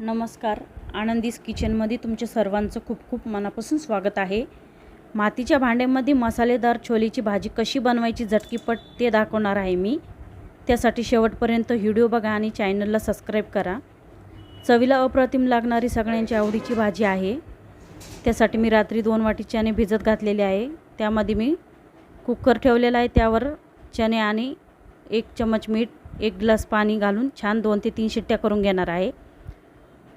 नमस्कार. आनंदीस किचनमध्ये तुमच्या सर्वांचं खूप खूप मनापासून स्वागत आहे. मातीच्या भांड्यामध्ये मसालेदार छोलेची भाजी कशी बनवायची झटकीपट ते दाखवणार आहे मी. त्यासाठी शेवटपर्यंत व्हिडिओ बघा आणि चॅनलला सबस्क्राईब करा. चवीला अप्रतिम लागणारी सगळ्यांची आवडीची भाजी आहे. त्यासाठी मी रात्री दोन वाटी चणे भिजत घातलेले आहे. त्यामध्ये मी कुकर ठेवलेला आहे. त्यावर चणे आणि एक चमच मीठ एक ग्लास पाणी घालून छान दोन ते तीन शिट्ट्या करून घेणार आहे.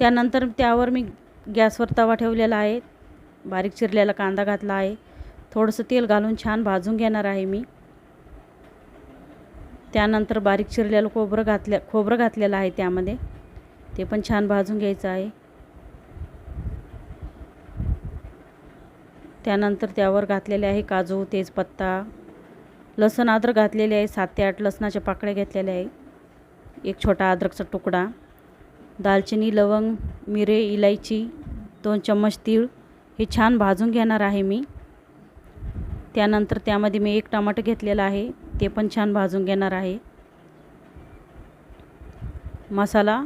त्यानंतर त्यावर मी गॅसवर तवा ठेवलेला आहे. बारीक चिरलेला कांदा घातला आहे. थोडंसं तेल घालून छान भाजून घेणार आहे मी. त्यानंतर बारीक चिरलेलं खोबरं घातल्या खोबरं घातलेलं आहे त्यामध्ये. ते पण छान भाजून घ्यायचं आहे. त्यानंतर त्यावर घातलेले आहे काजू तेजपत्ता. लसण अद्रक घातलेले आहे. सात ते आठ लसणाच्या पाकळ्या घेतलेल्या आहे. एक छोटा अद्रकचा तुकडा. दालचिनी लवंग मिरे इलायची दोन चम्मच तीळ हे छान भाजून घेणार आहे मी. त्यानंतर त्यामध्ये मी एक टमाटर घेतलेला आहे ते पण छान भाजून घेणार आहे. मसाला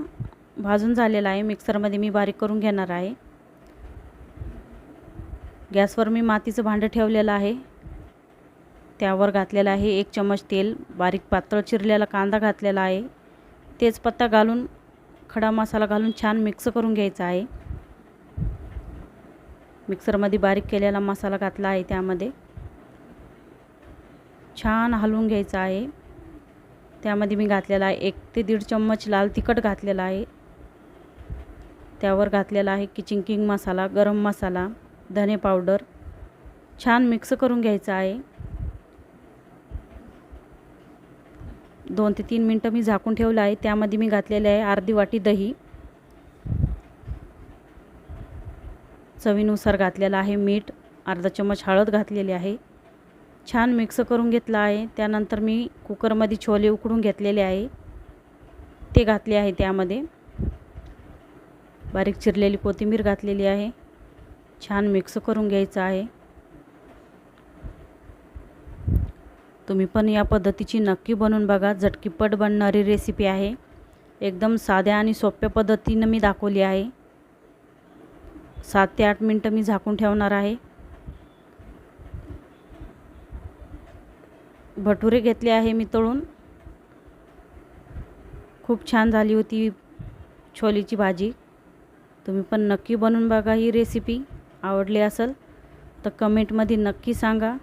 भाजून झालेला आहे मिक्सरमध्ये मी बारीक करून घेणार आहे. गॅसवर मी मातीचं भांडं ठेवलेलं आहे. त्यावर घातलेलं आहे एक चम्मच तेल बारीक पातळ चिरलेला कांदा घातलेला आहे. तेजपत्ता घालून खडा मसाला घालून छान मिक्स करून घ्यायचा आहे. मिक्सरमध्ये बारीक केलेला मसाला घातला आहे त्यामध्ये. छान हलवून घ्यायचा आहे. त्यामध्ये मी घातलेला आहे एक ते दीड चम्मच लाल तिखट घातलेला आहे. त्यावर घातलेला आहे किचिंग किंग मसाला गरम मसाला धने पावडर छान मिक्स करून घ्यायचा आहे. दोन ते तीन मिनटं मी झाकून ठेवलं आहे. त्यामध्ये मी घातलेले आहे अर्धी वाटी दही. चवीनुसार घातलेलं आहे मीठ. अर्धा चम्मच हळद घातलेली आहे. छान मिक्स करून घेतलं आहे. त्यानंतर मी कुकरमध्ये छोले उकडून घेतलेले आहे. ते घातले आहे त्यामध्ये. बारीक चिरलेली कोथिंबीर घातलेली आहे. छान मिक्स करून घ्यायचं आहे. तुम्ही पण या पद्धतीची नक्की बनवून बघा. झटकीपट बनणारी रेसिपी आहे. एकदम साध्या आणि सोप्या पद्धतीनं मी दाखवली आहे. सात ते आठ मिनटं मी झाकून ठेवणार आहे. भटुरे घेतले आहे मी तळून. खूप छान झाली होती छोलीची भाजी. तुम्ही पण नक्की बनवून बघा ही रेसिपी आवडली असेल तर कमेंटमध्ये नक्की सांगा.